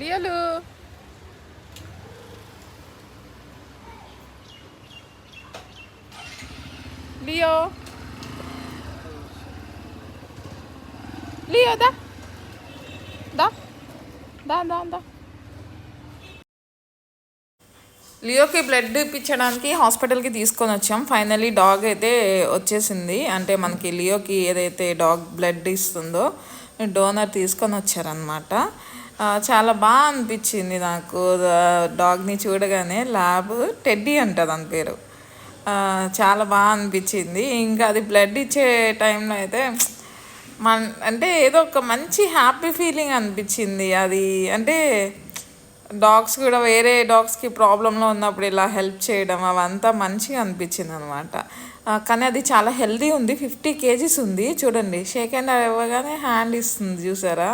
లియోలు Leo Leo దా దా దా దా దా లియోకి బ్లడ్ ఇప్పించడానికి హాస్పిటల్కి తీసుకొని వచ్చాం. ఫైనలీ డాగ్ అయితే వచ్చేసింది. అంటే మనకి లియోకి ఏదైతే డాగ్ బ్లడ్ ఇస్తుందో డోనర్ తీసుకొని వచ్చారనమాట చాలా బాగా అనిపించింది నాకు. డాగ్ని చూడగానే ల్యాబ్ టెడ్డీ అంట దాని పేరు. చాలా బాగా అనిపించింది. ఇంకా అది బ్లడ్ ఇచ్చే టైంలో అయితే మన అంటే ఏదో ఒక మంచి హ్యాపీ ఫీలింగ్ అనిపించింది. అది అంటే డాగ్స్ కూడా వేరే డాగ్స్కి ప్రాబ్లంలో ఉన్నప్పుడు ఇలా హెల్ప్ చేయడం అవంతా మంచిగా అనిపించింది అనమాట కానీ అది చాలా హెల్దీ ఉంది. ఫిఫ్టీ కేజీస్ ఉంది. చూడండి. షేక్ హ్యాండ్ ఇవ్వగానే హ్యాండ్ ఇస్తుంది. చూసారా?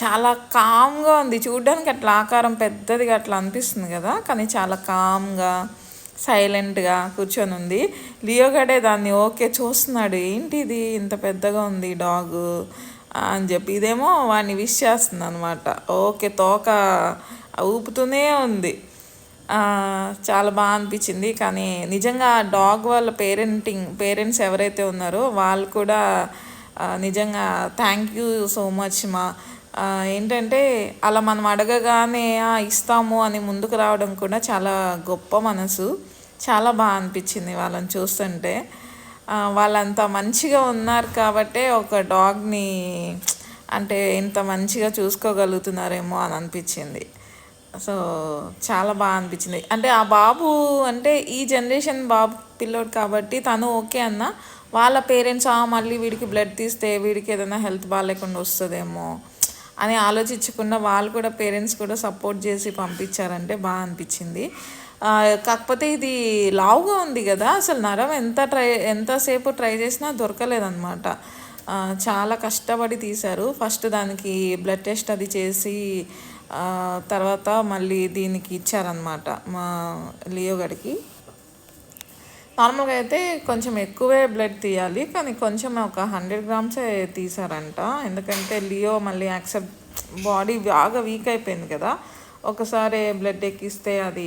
చాలా కామ్గా ఉంది. చూడడానికి అట్లా ఆకారం పెద్దదిగా అట్లా అనిపిస్తుంది కదా. కానీ చాలా కామ్గా సైలెంట్గా కూర్చొని ఉంది. లియో గడే దాన్ని ఓకే చూస్తున్నాడు. ఏంటి ఇది? ఇంత పెద్దగా ఉంది డాగ్ అని చెప్పి ఇదేమో వాడిని విష్ చేస్తుంది అనమాట ఓకే తోక ఊపుతూనే ఉంది. చాలా బాగా అనిపించింది. కానీ నిజంగా డాగ్ వాళ్ళ పేరెంటింగ్ పేరెంట్స్ ఎవరైతే ఉన్నారో వాళ్ళు కూడా నిజంగా థ్యాంక్ యూ సో మచ్ మా ఏంటంటే అలా మనం అడగగానే ఇస్తాము అని ముందుకు రావడం కూడా చాలా గొప్ప మనసు. చాలా బాగా అనిపించింది వాళ్ళని చూస్తుంటే. వాళ్ళంత మంచిగా ఉన్నారు కాబట్టే ఒక డాగ్ని అంటే ఇంత మంచిగా చూసుకోగలుగుతున్నారేమో అని అనిపించింది. సో చాలా బాగా అనిపించింది. అంటే ఆ బాబు అంటే ఈ జనరేషన్ బాబు పిల్లోడు కాబట్టి తను ఓకే అన్న వాళ్ళ పేరెంట్స్ మళ్ళీ వీడికి బ్లడ్ తీస్తే వీడికి ఏదైనా హెల్త్ బాగాలేకుండా వస్తుందేమో అని ఆలోచించకుండా వాళ్ళు కూడా పేరెంట్స్ కూడా సపోర్ట్ చేసి పంపించారంటే బాగా అనిపించింది. కాకపోతే ఇది లావుగా ఉంది కదా. అసలు నరం ఎంత ట్రై ఎంతసేపు ట్రై చేసినా దొరకలేదన్నమాట. చాలా కష్టపడి తీశారు. ఫస్ట్ దానికి బ్లడ్ టెస్ట్ అది చేసి తర్వాత మళ్ళీ దీనికి ఇచ్చారనమాట మా లియోగడికి నార్మల్గా అయితే కొంచెం ఎక్కువే బ్లడ్ తీయాలి కానీ కొంచెం ఒక హండ్రెడ్ గ్రామ్సే తీసారంట. ఎందుకంటే లియో మళ్ళీ యాక్సెప్ట్ బాడీ బాగా వీక్ అయిపోయింది కదా. ఒకసారి బ్లడ్ ఎక్కిస్తే అది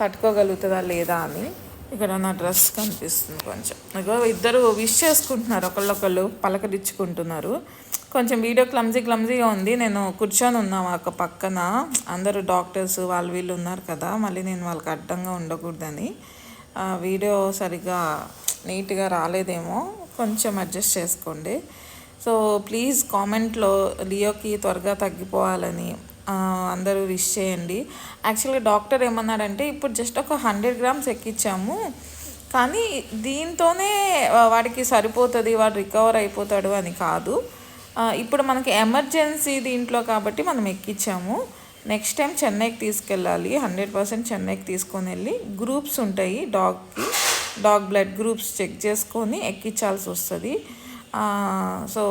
తట్టుకోగలుగుతుందా లేదా అని. ఇక్కడ నా డ్రెస్ కనిపిస్తుంది కొంచెం. ఇగో ఇద్దరు విష్ చేసుకుంటున్నారు ఒకళ్ళొకళ్ళు పలకరించుకుంటున్నారు. కొంచెం వీడియో క్లమ్జీ క్లమ్జీగా ఉంది. నేను కూర్చొని ఉన్నాం ఒక పక్కన. అందరూ డాక్టర్స్ వాళ్ళు వీళ్ళు ఉన్నారు కదా. మళ్ళీ నేను వాళ్ళకి అడ్డంగా ఉండకూడదని. వీడియో సరిగ్గా నీట్గా రాలేదేమో కొంచెం అడ్జస్ట్ చేసుకోండి. సో ప్లీజ్ కామెంట్లో లియోకి త్వరగా తగ్గిపోవాలని అందరూ విష్ చేయండి. యాక్చువల్గా డాక్టర్ ఏమన్నాడంటే ఇప్పుడు జస్ట్ ఒక హండ్రెడ్ గ్రామ్స్ ఎక్కించాము కానీ దీంతోనే వాడికి సరిపోతుంది వాడు రికవర్ అయిపోతాడు అని కాదు. ఇప్పుడు మనకి ఎమర్జెన్సీ దీంట్లో కాబట్టి మనం ఎక్కించాము నెక్స్ట్ టైం చెన్నైకి తీసుకెళ్ళాలి హండ్రెడ్ పర్సెంట్ చెన్నైకి తీసుకొని వెళ్ళి గ్రూప్స్ ఉంటాయి డాగ్కి డాగ్ బ్లడ్ గ్రూప్స్ చెక్ చేసుకొని ఎక్కించాల్సి వస్తుంది. సో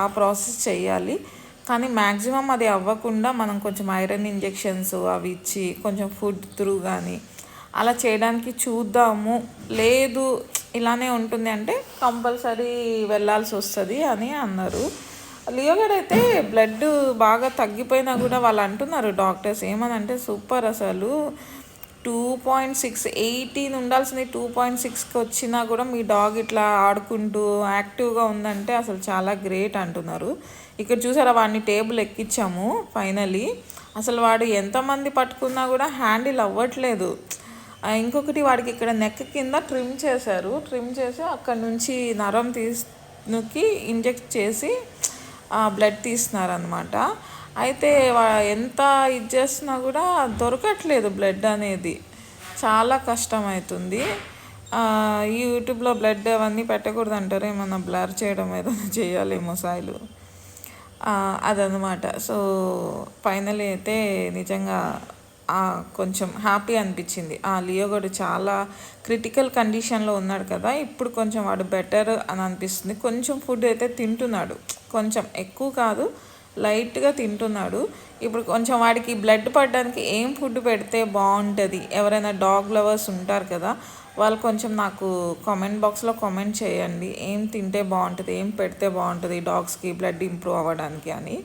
ఆ ప్రాసెస్ చేయాలి. కానీ మ్యాక్సిమం అది అవ్వకుండా మనం కొంచెం ఐరన్ ఇంజెక్షన్స్ అవి ఇచ్చి కొంచెం ఫుడ్ త్రూ కానీ అలా చేయడానికి చూద్దాము. లేదు ఇలానే ఉంటుంది అంటే కంపల్సరీ వెళ్ళాల్సి వస్తుంది అని అన్నారు. లియోగడ్ అయితే బ్లడ్ బాగా తగ్గిపోయినా కూడా వాళ్ళు అంటున్నారు డాక్టర్స్. ఏమని అంటే సూపర్ అసలు. టూ పాయింట్ సిక్స్ ఎయిటీన్ ఉండాల్సింది. టూ పాయింట్ సిక్స్కి వచ్చినా కూడా మీ డాగ్ ఇట్లా ఆడుకుంటూ యాక్టివ్గా ఉందంటే అసలు చాలా గ్రేట్ అంటున్నారు. ఇక్కడ చూసారా వాడిని టేబుల్ ఎక్కించాము ఫైనలీ. అసలు వాడు ఎంతమంది పట్టుకున్నా కూడా హ్యాండిల్ అవ్వట్లేదు. ఇంకొకటి వాడికి ఇక్కడ నెక్ కింద ట్రిమ్ చేశారు. ట్రిమ్ చేసి అక్కడ నుంచి నరం తీసుకి ఇంజెక్ట్ చేసి బ్లడ్ తీసినారనమాట అయితే ఎంత ఇది చేసినా కూడా దొరకట్లేదు బ్లడ్ అనేది. చాలా కష్టం అవుతుంది ఈ యూట్యూబ్లో బ్లడ్ అవన్నీ పెట్టకూడదు అంటారు ఏమన్నా బ్లర్ చేయడం ఏదైనా చేయాలేమో సాయిలు. అదనమాట సో ఫైనల్ అయితే నిజంగా కొంచెం హ్యాపీ అనిపించింది. ఆ లియోగడు చాలా క్రిటికల్ కండిషన్లో ఉన్నాడు కదా ఇప్పుడు కొంచెం వాడు బెటర్ అని అనిపిస్తుంది. కొంచెం ఫుడ్ అయితే తింటున్నాడు. కొంచెం ఎక్కువ కాదు లైట్గా తింటున్నాడు. ఇప్పుడు కొంచెం వాడికి బ్లడ్ పడడానికి ఏం ఫుడ్ పెడితే బాగుంటుంది? ఎవరైనా డాగ్ లవర్స్ ఉంటారు కదా వాళ్ళు కొంచెం నాకు కామెంట్ బాక్స్లో కామెంట్ చేయండి. ఏం తింటే బాగుంటుంది? ఏం పెడితే బాగుంటుంది? డాగ్స్కి బ్లడ్ ఇంప్రూవ్ అవ్వడానికి అని.